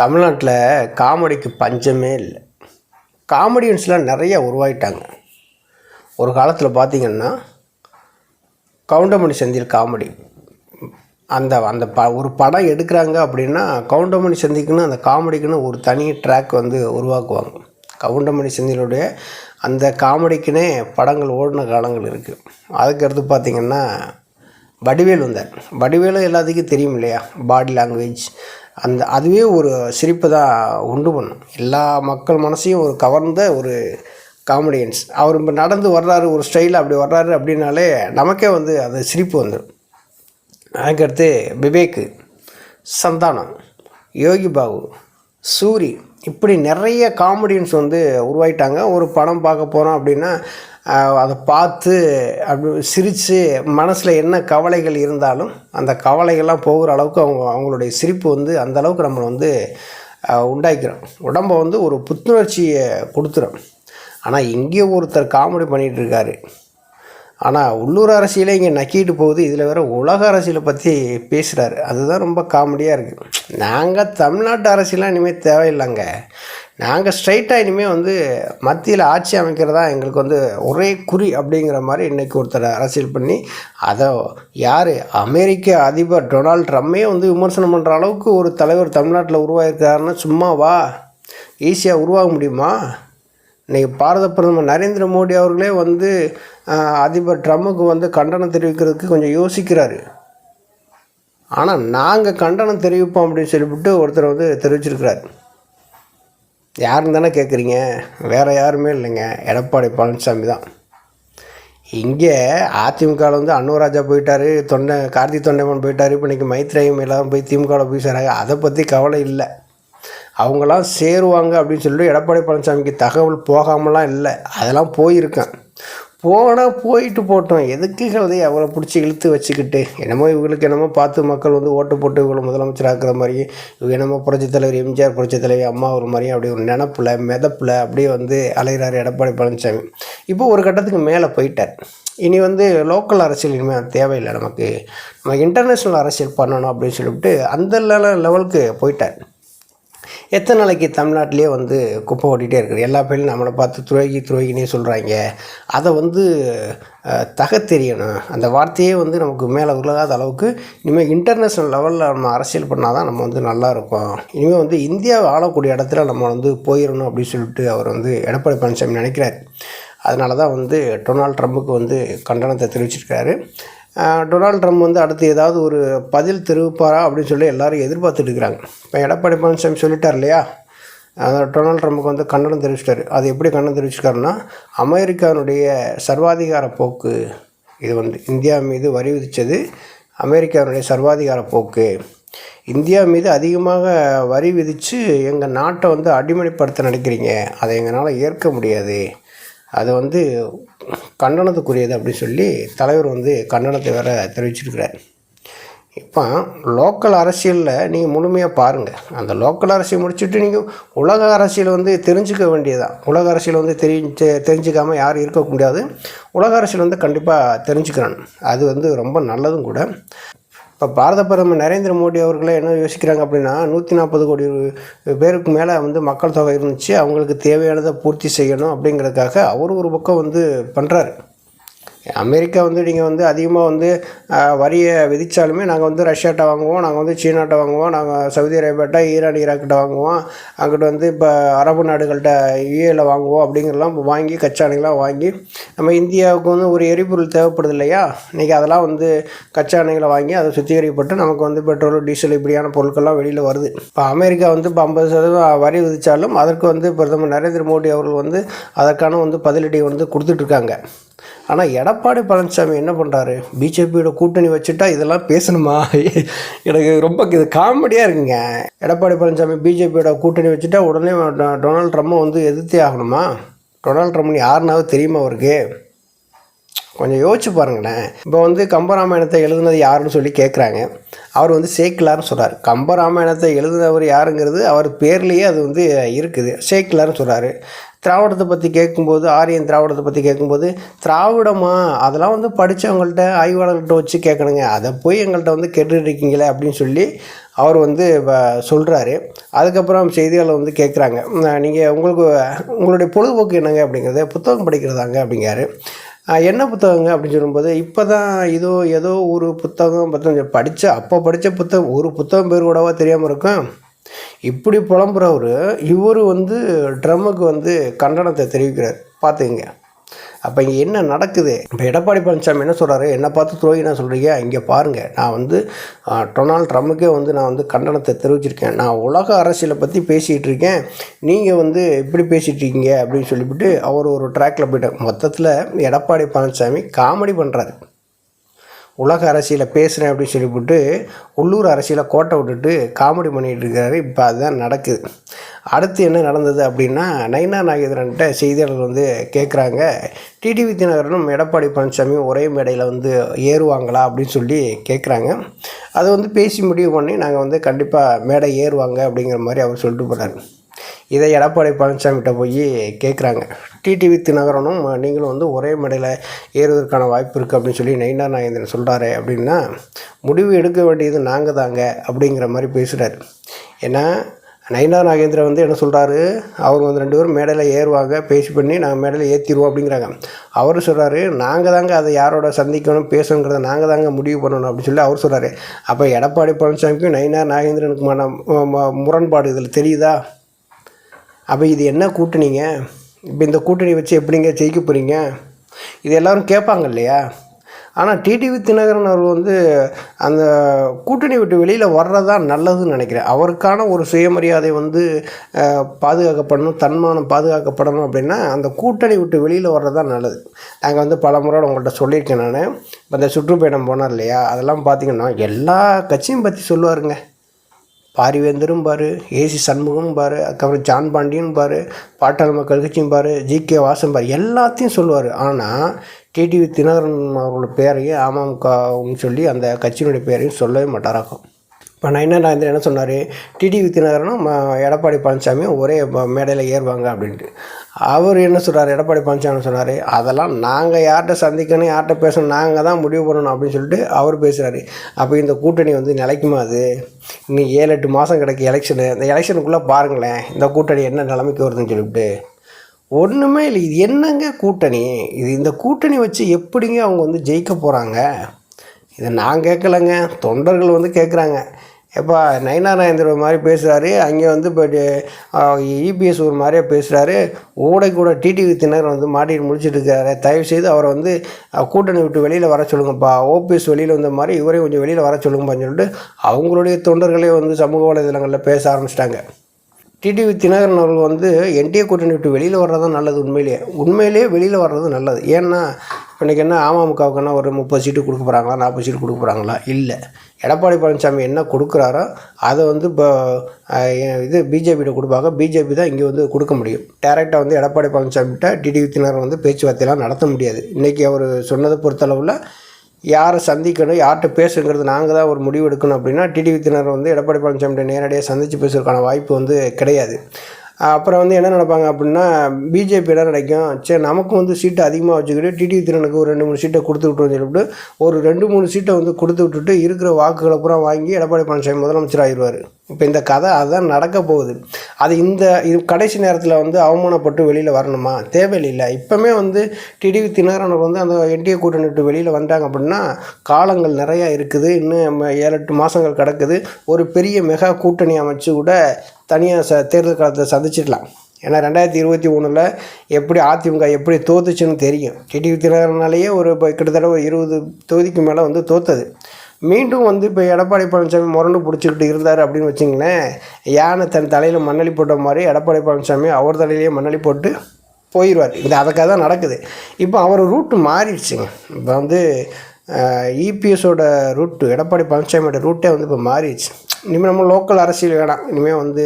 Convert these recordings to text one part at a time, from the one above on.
தமிழ்நாட்டில் காமெடிக்கு பஞ்சமே இல்லை. காமெடியன்ஸ்லாம் நிறைய உருவாயிட்டாங்க. ஒரு காலத்தில் பார்த்திங்கன்னா கவுண்டமணி செந்தில் காமெடி. அந்த அந்த ப ஒரு படம் எடுக்கிறாங்க அப்படின்னா கவுண்டமணி செந்திக்குன்னு அந்த காமெடிக்குன்னு ஒரு தனி ட்ராக் வந்து உருவாக்குவாங்க. கவுண்டமணி செந்திலுடைய அந்த காமெடிக்குன்னே படங்கள் ஓடின காலங்கள் இருக்குது அதுக்கடுத்து பார்த்திங்கன்னா வடிவேல் வந்தார். வடிவேலும் எல்லாத்துக்கும் தெரியும் இல்லையா? பாடி லாங்குவேஜ் அந்த அதுவே ஒரு சிரிப்பு தான் உண்டு பண்ணும். எல்லா மக்கள் மனசையும் ஒரு கவர்ந்த ஒரு காமெடியன்ஸ் அவர் இப்போ நடந்து வர்றாரு ஒரு ஸ்டைலில் அப்படி வர்றாரு அப்படின்னாலே நமக்கே வந்து அது சிரிப்பு வந்துடும் அதுக்கடுத்து விவேக்கு சந்தானம் யோகி பாபு சூரி. இப்படி நிறைய காமெடியன்ஸ் வந்து உருவாயிட்டாங்க. ஒரு படம் பார்க்க போகிறோம் அப்படின்னா அதை பார்த்து அப்படி சிரித்து மனசில் என்ன கவலைகள் இருந்தாலும் அந்த கவலைகள்லாம் போகிற அளவுக்கு அவங்க அவங்களுடைய சிரிப்பு வந்து அந்த அளவுக்கு நம்மளை வந்து உண்டாக்கிறோம். உடம்பை வந்து ஒரு புத்துணர்ச்சியை கொடுத்துரும். ஆனால் இங்கே ஒருத்தர் காமெடி பண்ணிகிட்டு இருக்காரு. ஆனால் உள்ளூர் அரசியலே இங்கே நக்கிட்டு போகுது. இதில் வேற உலக அரசியலை பற்றி பேசுகிறாரு அதுதான் ரொம்ப காமெடியாக இருக்குது நாங்கள் தமிழ்நாட்டு அரசியலாம் இனிமேல் தேவையில்லைங்க. நாங்கள் ஸ்ட்ரைட்டாக இனிமேல் வந்து மத்தியில் ஆட்சி அமைக்கிறதா எங்களுக்கு வந்து ஒரே குறி அப்படிங்கிற மாதிரி இன்றைக்கி ஒருத்தர் அரசியல் பண்ணி அதை யார்? அமெரிக்க அதிபர் டொனால்ட் ட்ரம்மே வந்து விமர்சனம் பண்ணுற அளவுக்கு ஒரு தலைவர் தமிழ்நாட்டில் உருவாயிருக்காருன்னா சும்மாவா ஈஸியாக உருவாக முடியுமா? இன்றைக்கி பாரத பிரதமர் நரேந்திர மோடி அவர்களே வந்து அதிபர் ட்ரம்முக்கு வந்து கண்டனம் தெரிவிக்கிறதுக்கு கொஞ்சம் யோசிக்கிறாரு. ஆனால் நாங்கள் கண்டனம் தெரிவிப்போம் அப்படின்னு சொல்லிவிட்டு ஒருத்தர் வந்து தெரிவிச்சிருக்கிறார். யாருன்னு தானே கேட்குறீங்க? வேறு யாருமே இல்லைங்க. எடப்பாடி பழனிசாமி தான். இங்கே அதிமுகவில் வந்து அன்னுராஜா போயிட்டார் தொண்டை கார்த்தி தொண்டைமன் போயிட்டார் இப்போ இன்றைக்கி மைத்ரேயம் எல்லாரும் போய் திமுகவில் போய் சேராங்க. அதை பற்றி கவலை இல்லை. அவங்களாம் சேருவாங்க அப்படின்னு சொல்லிட்டு எடப்பாடி பழனிசாமிக்கு தகவல் போகாமலாம் இல்லை. அதெல்லாம் போயிருக்கேன். போனால் போயிட்டு போட்டோம். எதுக்கு கழுதையை அவளை பிடிச்சி இழுத்து வச்சுக்கிட்டு. என்னமோ இவங்களுக்கு என்னமோ பார்த்து மக்கள் வந்து ஓட்டு போட்டு இவங்களை முதலமைச்சர் ஆக்குற மாதிரி இவங்க என்னமோ புரட்சித் தலைவர் எம்ஜிஆர் புரட்சித் தலைவர் அம்மா ஒரு மாதிரியும் அப்படி ஒரு நினப்பில் மிதப்பில் அப்படியே வந்து அலைகிறார் எடப்பாடி பழனிசாமி இப்போ ஒரு கட்டத்துக்கு மேலே போயிட்டார். இனி வந்து லோக்கல் அரசியல் இனிமேல் தேவையில்லை நமக்கு. நம்ம இன்டர்நேஷ்னல் அரசியல் பண்ணணும் அப்படின்னு சொல்லிவிட்டு அந்த லெவலுக்கு போயிட்டார். எத்தனை நாளைக்கு தமிழ்நாட்டிலே வந்து குப்பை ஓட்டிகிட்டே இருக்குது? எல்லா பேரும் நம்மளை பார்த்து துரோகி துரோகினே சொல்கிறாங்க அதை வந்து தக தெரியணும் அந்த வார்த்தையே வந்து நமக்கு மேலே உருளாத அளவுக்கு இனிமேல் இன்டர்நேஷ்னல் லெவலில் நம்ம அரசியல் பண்ணால் தான் நம்ம வந்து நல்லா இருக்கும். இனிமேல் வந்து இந்தியாவை ஆளக்கூடிய இடத்துல நம்ம வந்து போயிடணும் அப்படின்னு சொல்லிட்டு அவர் வந்து எடப்பாடி பழனிசாமி நினைக்கிறார். அதனால தான் வந்து டொனால்ட் ட்ரம்புக்கு வந்து கண்டனத்தை தெரிவிச்சிருக்காரு. டொனால்ட் ட்ரம்ப் வந்து அடுத்து ஏதாவது ஒரு பதில் தெரிவிப்பாரா அப்படின்னு சொல்லி எல்லாரும் எதிர்பார்த்துட்டு இருக்கிறாங்க. இப்போ எடப்பாடி பழனிசாமி சொல்லிட்டார் இல்லையா? அந்த டொனால்ட் ட்ரம்புக்கு வந்து கண்டனம் தெரிவிச்சிட்டாரு. அது எப்படி கண்டனம் தெரிவிச்சிருக்காருன்னா அமெரிக்காவினுடைய சர்வாதிகார போக்கு இது வந்து இந்தியா மீது வரி விதித்தது அமெரிக்காவினுடைய சர்வாதிகார போக்கு. இந்தியா மீது அதிகமாக வரி விதித்து எங்கள் நாட்டை வந்து அடிமைப்படுத்த நினைக்கிறீங்க? அதை எங்களால் ஏற்க முடியாது. அது வந்து கண்டனத்துக்குரியது அப்படின்னு சொல்லி தலைவர் வந்து கண்டனத்தை வேற தெரிவிச்சிருக்கிறார். இப்போ லோக்கல் அரசியலில் நீங்கள் முழுமையாக பாருங்கள் அந்த லோக்கல் அரசியல் முடிச்சுட்டு நீங்கள் உலக அரசியல் வந்து தெரிஞ்சுக்க வேண்டியதுதான். உலக அரசியல் வந்து தெரிஞ்சு தெரிஞ்சுக்காமல் யாரும் இருக்க முடியாது. உலக அரசியல் வந்து கண்டிப்பாக தெரிஞ்சுக்கிறான் அது வந்து ரொம்ப நல்லதும் கூட. இப்போ பாரத பிரதமர் நரேந்திர மோடி அவர்களே என்ன யோசிக்கிறாங்க அப்படின்னா நூற்றி நாற்பது கோடி பேருக்கு மேலே வந்து மக்கள் தொகை இருந்துச்சு அவங்களுக்கு தேவையானதை பூர்த்தி செய்யணும் அப்படிங்கிறதுக்காக அவர் ஒரு பக்கம் வந்து பண்ணுறாரு அமெரிக்கா வந்து நீங்கள் வந்து அதிகமாக வந்து வரியை விதித்தாலுமே நாங்கள் வந்து ரஷ்யாட்ட வாங்குவோம் நாங்கள் வந்து சீனாட்ட வாங்குவோம் நாங்கள் சவுதி அரேபியாட்ட ஈரான் ஈராக்கிட்ட வாங்குவோம். அங்கிட்ட வந்து இப்போ அரபு நாடுகள்கிட்ட யூஏல வாங்குவோம் அப்படிங்கிறலாம் வாங்கி கச்சா வாங்கி நம்ம இந்தியாவுக்கு வந்து ஒரு எரிபொருள் தேவைப்படுது இல்லையா இன்றைக்கி அதெல்லாம் வந்து கச்சாணைகளை வாங்கி அதை சுத்திகரிக்கப்பட்டு நமக்கு வந்து பெட்ரோல் டீசல் இப்படியான பொருட்கள்லாம் வெளியில் வருது. இப்போ அமெரிக்கா வந்து இப்போ ஐம்பது சதவீதம் வரி விதித்தாலும் அதற்கு வந்து பிரதமர் நரேந்திர மோடி அவர்கள் வந்து அதற்கான வந்து பதிலடி வந்து கொடுத்துட்ருக்காங்க ஆனால் எடப்பாடி பழனிசாமி என்ன பண்ணுறாரு பிஜேபியோட கூட்டணி வச்சுட்டா இதெல்லாம் பேசணுமா? எனக்கு ரொம்ப இது காமெடியாக இருக்குங்க. எடப்பாடி பழனிசாமி பிஜேபியோட கூட்டணி வச்சுட்டா உடனே டொனால்ட் ட்ரம்மை வந்து எதிர்த்தே ஆகணுமா? டொனால்ட் ட்ரம்னு யாருனாவது தெரியுமா அவருக்கு? கொஞ்சம் யோசிச்சு பாருங்களேன். இப்போ வந்து கம்பராமாயணத்தை எழுதுனது யாருன்னு சொல்லி கேட்குறாங்க அவர் வந்து சேக்கிலார்னு சொல்கிறார் கம்பராமாயணத்தை எழுதுனவர் யாருங்கிறது அவர் பேர்லேயே அது வந்து இருக்குது. சேக்கிலார்னு சொல்கிறாரு திராவிடத்தை பற்றி கேட்கும்போது ஆரியன் திராவிடத்தை பற்றி கேட்கும்போது திராவிடமா? அதெல்லாம் வந்து படித்தவங்கள்ட்ட ஆய்வாளர்கள்ட்ட வச்சு கேட்கணுங்க. அதை போய் எங்கள்கிட்ட வந்து கேட்டுட்டு இருக்கீங்களே அப்படின்னு சொல்லி அவர் வந்து சொல்கிறாரு அதுக்கப்புறம் செய்தியாளர் வந்து கேட்குறாங்க. நீங்கள் உங்களுக்கு உங்களுடைய பொழுதுபோக்கு என்னங்க அப்படிங்கிறது புத்தகம் படிக்கிறதாங்க அப்படிங்கிறாரு. என்ன புத்தகங்க அப்படின்னு சொல்லும்போது இப்போ தான் இதோ ஏதோ ஒரு புத்தகம் பற்றி படித்த அப்போ படித்த புத்தகம் ஒரு புத்தகம் பேர் கூடவா தெரியாமல் இருக்கும்? இப்படி புலம்புறவர் இவர் வந்து ட்ரம்முக்கு வந்து கண்டனத்தை தெரிவிக்கிறார். பார்த்துங்க அப்போ இங்கே என்ன நடக்குது? இப்போ எடப்பாடி பழனிசாமி என்ன சொல்கிறாரு என்னை பார்த்து துரோகி என்ன சொல்கிறீங்க இங்கே பாருங்கள் நான் வந்து டொனால்ட் ட்ரம்முக்கே வந்து நான் வந்து கண்டனத்தை தெரிவிச்சிருக்கேன். நான் உலக அரசியலை பற்றி பேசிகிட்டு இருக்கேன். நீங்கள் வந்து இப்படி பேசிகிட்டு இருக்கீங்க அப்படின்னு சொல்லிவிட்டு அவர் ஒரு ட்ராக்கில் போயிட்டார். மொத்தத்தில் எடப்பாடி பழனிசாமி காமெடி பண்ணுறாரு உலக அரசியலை பேசுகிறேன் அப்படின்னு சொல்லிவிட்டு உள்ளூர் அரசியலை கோட்டை விட்டுட்டு காமெடி பண்ணிகிட்டு இருக்காரு. இப்போ அதுதான் நடக்குது. அடுத்து என்ன நடந்தது அப்படின்னா நைனா நாகேந்திரன்ட்ட செய்தியாளர்கள் வந்து கேட்குறாங்க டிடிவி தினகரனும் எடப்பாடி பழனிசாமியும் ஒரே மேடையில் வந்து ஏறுவாங்களா அப்படின்னு சொல்லி கேட்குறாங்க அதை வந்து பேசி முடிவு பண்ணி நாங்கள் வந்து கண்டிப்பாக மேடை ஏறுவாங்க அப்படிங்கிற மாதிரி அவர் சொல்லிட்டு போகிறார் இதை எடப்பாடி பழனிசாமிகிட்ட போய் கேட்குறாங்க டிடிவி தினகரனும் நீங்களும் வந்து ஒரே மேடையில் ஏறுவதற்கான வாய்ப்பு இருக்குது அப்படின்னு சொல்லி நயினா நாகேந்திரன் சொல்கிறாரு அப்படின்னா முடிவு எடுக்க வேண்டியது நாங்கள் தாங்க அப்படிங்கிற மாதிரி பேசுகிறாரு ஏன்னா நயினா நாகேந்திரன் வந்து என்ன சொல்கிறாரு அவர் வந்து ரெண்டு பேரும் மேடையில் ஏறுவாங்க பேசி பண்ணி நாங்கள் மேடையில் ஏற்றிடுவோம் அப்படிங்கிறாங்க. அவர் சொல்கிறாரு நாங்கள் தாங்க அதை யாரோட சந்திக்கணும் பேசணுங்கிறத நாங்கள் தாங்க முடிவு பண்ணணும் அப்படின்னு சொல்லி அவர் சொல்கிறாரு அப்போ எடப்பாடி பழனிசாமிக்கும் நயினா நாகேந்திரனுக்குமான முரண்பாடு இதில் தெரியுதா? அப்போ இது என்ன கூட்டணிங்க? இப்போ இந்த கூட்டணி வச்சு எப்படிங்க ஜெயிக்க போகிறீங்க இது எல்லோரும் கேட்பாங்க இல்லையா? ஆனால் டிடிவி தினகரன் அவர் வந்து அந்த கூட்டணி விட்டு வெளியில் வர்றது தான் நல்லதுன்னு நினைக்கிறேன். அவருக்கான ஒரு சுயமரியாதை வந்து பாதுகாக்கப்படணும் தன்மானம் பாதுகாக்கப்படணும் அப்படின்னா அந்த கூட்டணி விட்டு வெளியில் வர்றது தான் நல்லது. நாங்கள் வந்து பல முறை உங்கள்கிட்ட சொல்லியிருக்கேன் நான். இப்போ இந்த சுற்றுப்பயணம் போனார் இல்லையா? அதெல்லாம் பார்த்தீங்கன்னா எல்லா கட்சியும் பற்றி சொல்லுவாருங்க. பாரிவேந்தரும் பாரு ஏசி சண்முகமும் பாரு அதுக்கப்புறம் ஜான் பாண்டியன் பாரு பாட்டாளி மக்கள் கட்சியும் பாரு ஜி கே வாசன் பாரு எல்லாத்தையும் சொல்லுவார். ஆனால் டிடிவி தினகரன் அவர்களோட பேரையும் அமமுகன்னு சொல்லி அந்த கட்சியினுடைய பேரையும் சொல்லவே மாட்டாராக்கும். இப்போ நான் என்ன என்ன சொன்னார்? டிடிவி தினகரனும் எடப்பாடி பழனிசாமியும் ஒரே மேடையில் ஏறுவாங்க அப்படின்ட்டு. அவர் என்ன சொல்கிறார் எடப்பாடி பழனிசாமி சொன்னார் அதெல்லாம் நாங்கள் யார்கிட்ட சந்திக்கணும் யார்கிட்ட பேசணும் நாங்கள் தான் முடிவு பண்ணணும் அப்படின்னு சொல்லிட்டு அவர் பேசுகிறாரு அப்போ இந்த கூட்டணி வந்து நிலைக்குமா அது? இன்னும் ஏழு எட்டு மாதம் கிடைக்கும் எலெக்ஷனு. இந்த எலெக்ஷனுக்குள்ளே பாருங்களேன் இந்த கூட்டணி என்ன நிலைமைக்கு வருதுன்னு சொல்லிவிட்டு ஒன்றுமே இல்லை இது என்னங்க கூட்டணி? இது இந்த கூட்டணி வச்சு எப்படிங்க அவங்க வந்து ஜெயிக்க போகிறாங்க இதை நான் கேட்கலங்க. தொண்டர்கள் வந்து கேட்குறாங்க. எப்பா நயினா நாயந்திர மாதிரி பேசுகிறாரு அங்கே வந்து இப்போ இபிஎஸ் ஒரு மாதிரியே பேசுகிறாரு ஊடை கூட டிடிவி திணற வந்து மாட்டிட்டு முடிச்சிட்டு இருக்காரு. தயவு செய்து அவரை வந்து கூட்டணி விட்டு வெளியில் வர சொல்லுங்கப்பா. ஓபிஎஸ் வெளியில் வந்த மாதிரி இவரையும் கொஞ்சம் வெளியில் வர சொல்லுங்கப்பான்னு சொல்லிட்டு அவங்களுடைய தொண்டர்களே வந்து சமூக வலைதளங்களில் பேச ஆரம்பிச்சிட்டாங்க. டிடிவி தினகரன் அவர்கள் வந்து என்டிஏ கூட்டணி விட்டு வெளியில் வர்றது தான் நல்லது உண்மையிலேயே. உண்மையிலேயே வெளியில் வர்றது நல்லது. ஏன்னா இன்றைக்கி என்ன அமமுகவுக்குன்னா ஒரு முப்பது சீட்டு கொடுக்க போகிறாங்களா நாற்பது சீட்டு கொடுக்க போகிறாங்களா இல்லை. எடப்பாடி பழனிசாமி என்ன கொடுக்குறாரோ அதை வந்து இப்போ இது பிஜேபியிட கொடுப்பாங்க. பிஜேபி தான் இங்கே வந்து கொடுக்க முடியும். டேரெக்டாக வந்து எடப்பாடி பழனிசாமிகிட்ட டிடிவி தினகரன் வந்து பேச்சுவார்த்தையெல்லாம் நடத்த முடியாது. இன்றைக்கி அவர் சொன்னதை பொறுத்தளவில் யாரை சந்திக்கணும் யார்கிட்ட பேசுங்கிறது நாங்கள் தான் ஒரு முடிவு எடுக்கணும் அப்படின்னா டிடிவித்தினர் வந்து எடப்பாடி பழனிசாமிகிட்ட நேரடியாக சந்தித்து பேசுறதுக்கான வாய்ப்பு வந்து கிடையாது. அப்புறம் வந்து என்ன நினைப்பாங்க அப்படின்னா பிஜேபி என்ன நினைக்கும். சரி நமக்கு வந்து சீட்டை அதிகமாக வச்சுக்கிட்டு டிடிவி திறனுக்கு ஒரு ரெண்டு மூணு சீட்டை கொடுத்து விட்டுருன்னு சொல்லிவிட்டு ஒரு ரெண்டு மூணு சீட்டை வந்து கொடுத்து விட்டுட்டு இருக்கிற வாக்குகளை பூரா வாங்கி எடப்பாடி பழனிசாமி முதலமைச்சர் ஆயிடுவார் இப்போ இந்த கதை அதுதான் நடக்க போகுது. அது இந்த இது கடைசி நேரத்தில் வந்து அவமானப்பட்டு வெளியில் வரணுமா? தேவையில்லை. இப்போமே வந்து டிடிவி தினகரனர் வந்து அந்த என்டிஏ கூட்டணி விட்டு வெளியில் வந்தாங்க அப்படின்னா காலங்கள் நிறையா இருக்குது. இன்னும் நம்ம ஏழு எட்டு மாதங்கள் கிடக்குது. ஒரு பெரிய மெகா கூட்டணி அமைச்சு கூட தனியாக ச தேர்தல் காலத்தை சந்திச்சிடலாம் ஏன்னா ரெண்டாயிரத்தி இருபத்தி ஒன்றில் எப்படி அதிமுக எப்படி தோத்துச்சுன்னு தெரியும். டிடிவி தினகரனாலேயே ஒரு இப்போ கிட்டத்தட்ட ஒரு இருபது தொகுதிக்கு மேலே வந்து தோத்தது. மீண்டும் வந்து இப்போ எடப்பாடி பழனிசாமி முரண்டு பிடிச்சிக்கிட்டு இருந்தார் அப்படின்னு வச்சிங்களேன். யானை தன் தலையில் மண்ணளி போட்ட மாதிரி எடப்பாடி பழனிசாமி அவர் தலையிலேயே மண்ணளி போட்டு போயிடுவார் இந்த அதுக்காக தான் நடக்குது. இப்போ அவர் ரூட்டு மாறிடுச்சுங்க. இப்போ வந்து இபிஎஸோட ரூட்டு எடப்பாடி பழனிசாமியோட ரூட்டே வந்து இப்போ மாறிடுச்சு. இனிமேல் நம்ம லோக்கல் அரசியல் வேணாம் இனிமேல் வந்து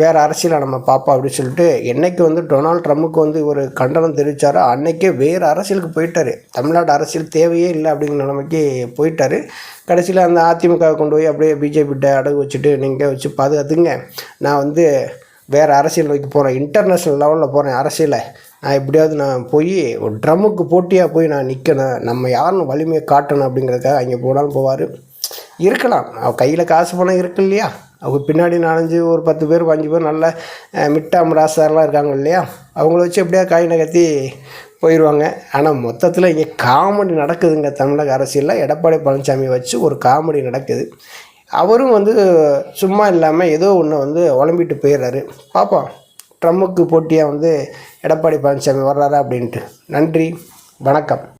வேறு அரசியலை நம்ம பார்ப்போம் அப்படின்னு சொல்லிட்டு என்னைக்கு வந்து டொனால்ட் ட்ரம்ப்புக்கு வந்து ஒரு கண்டனம் தெரிவித்தாரோ அன்றைக்கே வேறு அரசியலுக்கு போயிட்டார். தமிழ்நாடு அரசியல் தேவையே இல்லை அப்படிங்கிற நிலைமைக்கு போயிட்டார். கடைசியில் அந்த அதிமுக கொண்டு போய் அப்படியே பிஜேபிகிட்ட அடகு வச்சுட்டு நீங்கள் வச்சு பாதுகாத்துங்க. நான் வந்து வேறு அரசியல் வைக்க போகிறேன் இன்டர்நேஷ்னல் லெவலில் போகிறேன் அரசியலை. நான் எப்படியாவது நான் போய் ஒரு ட்ரம்முக்கு போட்டியாக போய் நான் நிற்கணும் நம்ம யாருன்னு வலிமையை காட்டணும் அப்படிங்கிறதுக்காக அங்கே போனாலும் போவார். இருக்கலாம். அவள் கையில் காசு பணம் இருக்கு இல்லையா? அவங்க பின்னாடி நாலஞ்சு ஒரு பத்து பேர் அஞ்சு பேர் நல்ல மிட்டாம் ராசாரெலாம் இருக்காங்க இல்லையா? அவங்கள வச்சு எப்படியா காய் நகர்த்தி போயிடுவாங்க ஆனால் மொத்தத்தில் இங்கே காமெடி நடக்குதுங்க தமிழக அரசியலில். எடப்பாடி பழனிசாமி வச்சு ஒரு காமெடி நடக்குது. அவரும் வந்து சும்மா இல்லாமல் ஏதோ ஒன்று வந்து உழம்பிட்டு போயிடுறாரு. பார்ப்போம் ட்ரம்முக்கு போட்டியாக வந்து எடப்பாடி பழனிசாமி வர்றாரா அப்படின்ட்டு. நன்றி வணக்கம்.